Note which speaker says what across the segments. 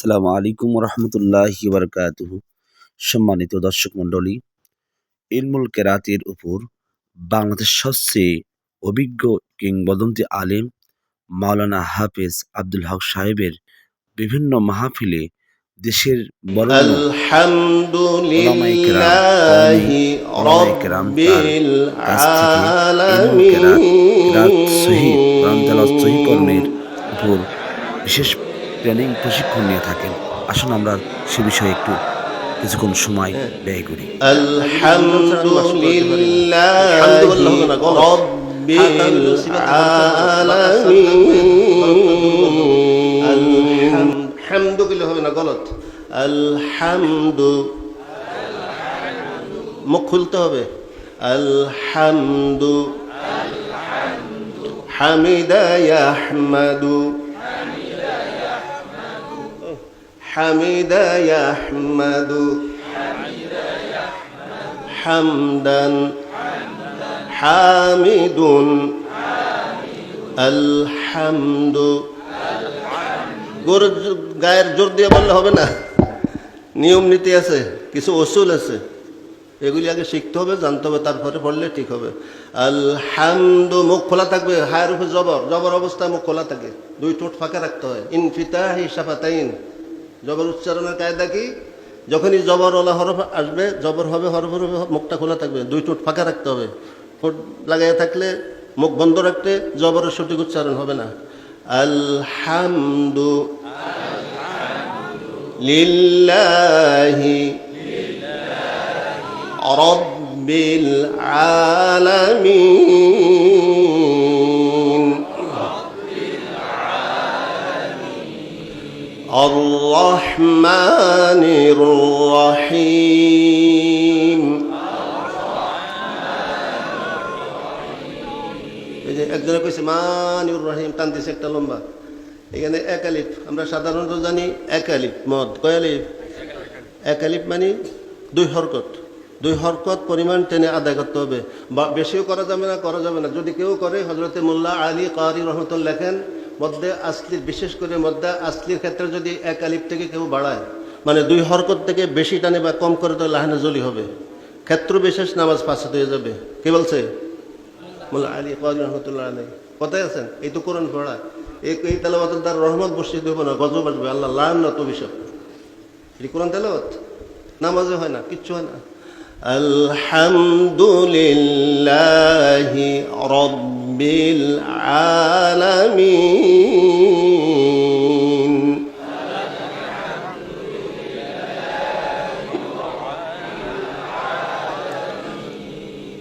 Speaker 1: আসসালামু আলাইকুম রহমতুল্লাহ বরকাত সম্মানিত দর্শক মণ্ডলী ইলমুল কেরাতের উপর বাংলাদেশ সবচেয়ে অভিজ্ঞ কিংবদন্তি আলেম মাওলানা হাফেজ আব্দুল হক সাহেবের বিভিন্ন মাহফিলে দেশের উপর বিশেষ ট্রেনিং প্রশিক্ষণ নিয়ে থাকেন। আসুন আমরা সে বিষয়ে একটু কিছুক্ষণ সময় ব্যয় করি।
Speaker 2: আলহামদুলিল্লাহ হবে না গলত আলহামদু মুখ খুলতে হবে। আলহামদু। হামিদা আহমাদু حمد يحمد حمدا حامد الحمد গোর গায়ের জোর দিয়ে বললে হবে না নিয়ম নীতি আছে কিছু ওসুল আছে এগুলি আগে শিখতে হবে জানতে হবে তারপরে পড়লে ঠিক হবে আলহামদু মুখ খোলা থাকবে হায়ের উপর জবর জবর অবস্থায় মুখ খোলা থাকে দুই ঠোঁট ফাঁকা রাখতে হয় ইনফিতাহি সাফাতাইন জবর উচ্চারণের কায়দা কি? যখনই জবর ওলা হরফ আসবে, জবর হবে, হরফ হবে, মুখটা খোলা থাকবে, দুই ঠোঁট ফাঁকা রাখতে হবে। ঠোঁট লাগাই থাকলে মুখ বন্ধ রাখতে জবরের সঠিক উচ্চারণ হবে না। আলহামদু লিল্লাহি রব্বিল আলামিন। الرحمن الرحيم এই যে একজনে কইছে মানিউর রহিম টান দিছে একটা লম্বা এখানে এক আলিফ আমরা সাধারণত জানি এক আলিফ মদ কয় আলিফ এক আলিফ মানে দুই হরকত দুই হরকত পরিমাণ টেনে আদায় করতে হবে বা বেশিও করা যাবে না করা যাবে না যদি কেউ করে হজরতে মোল্লা আলী কারি রহমতুল লেখেন মধ্যে আসলির বিশেষ করে মধ্যে আসলির ক্ষেত্রে যদি এক আলিফ থেকে কেউ বাড়ায় মানে দুই হরকত থেকে বেশি টানে বা কম করে তো লাহানে জলি হবে। ক্ষেত্র বিশেষ নামাজ পাশে হয়ে যাবে। কে বলছে? আলী কারি রহমতুল্লাহ আলী কোথায় আছেন? এই তো কোরআন পড়া। এই এই তেলাওয়াতের দ্বারা রহমত বসিয়ে দেবো না, গজব আসবে। আল্লাহ লান না তো বিষয় এটি কোরআন তেলাওয়াত? নামাজে হয় না, কিচ্ছু হয় না। আলহামদুলিল্লাহি রব্বিল আলামিন।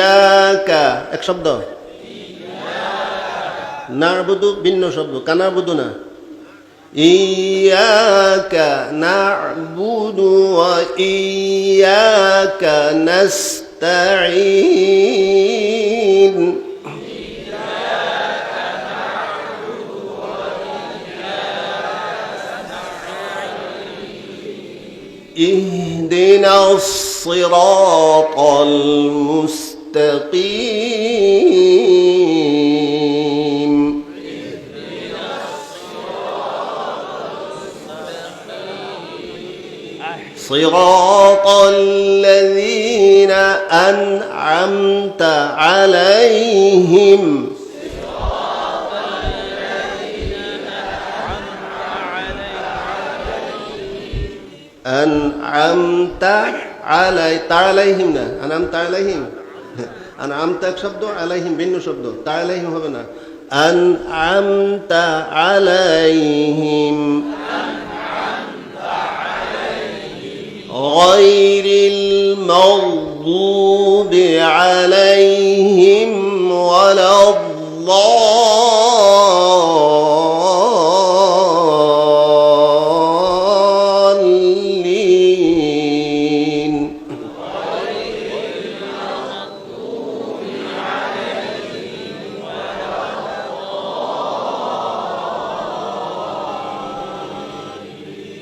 Speaker 2: ইয়াকা এক শব্দ নারবুদু ভিন্ন শব্দ কানাবুদু না ইয়াকা নাবুদু ওয়া ইয়াকা নাস্তাঈন اهدنا الصراط المستقيم صراط الذين أنعمت عليهم. أنعمت علي عليهم أنعمت عليهم. أنعمت এক শব্দ আলাইহিম ভিন্ন শব্দ তা আলাইহিম হবে না أنعمت عليهم غير المغضوب عليهم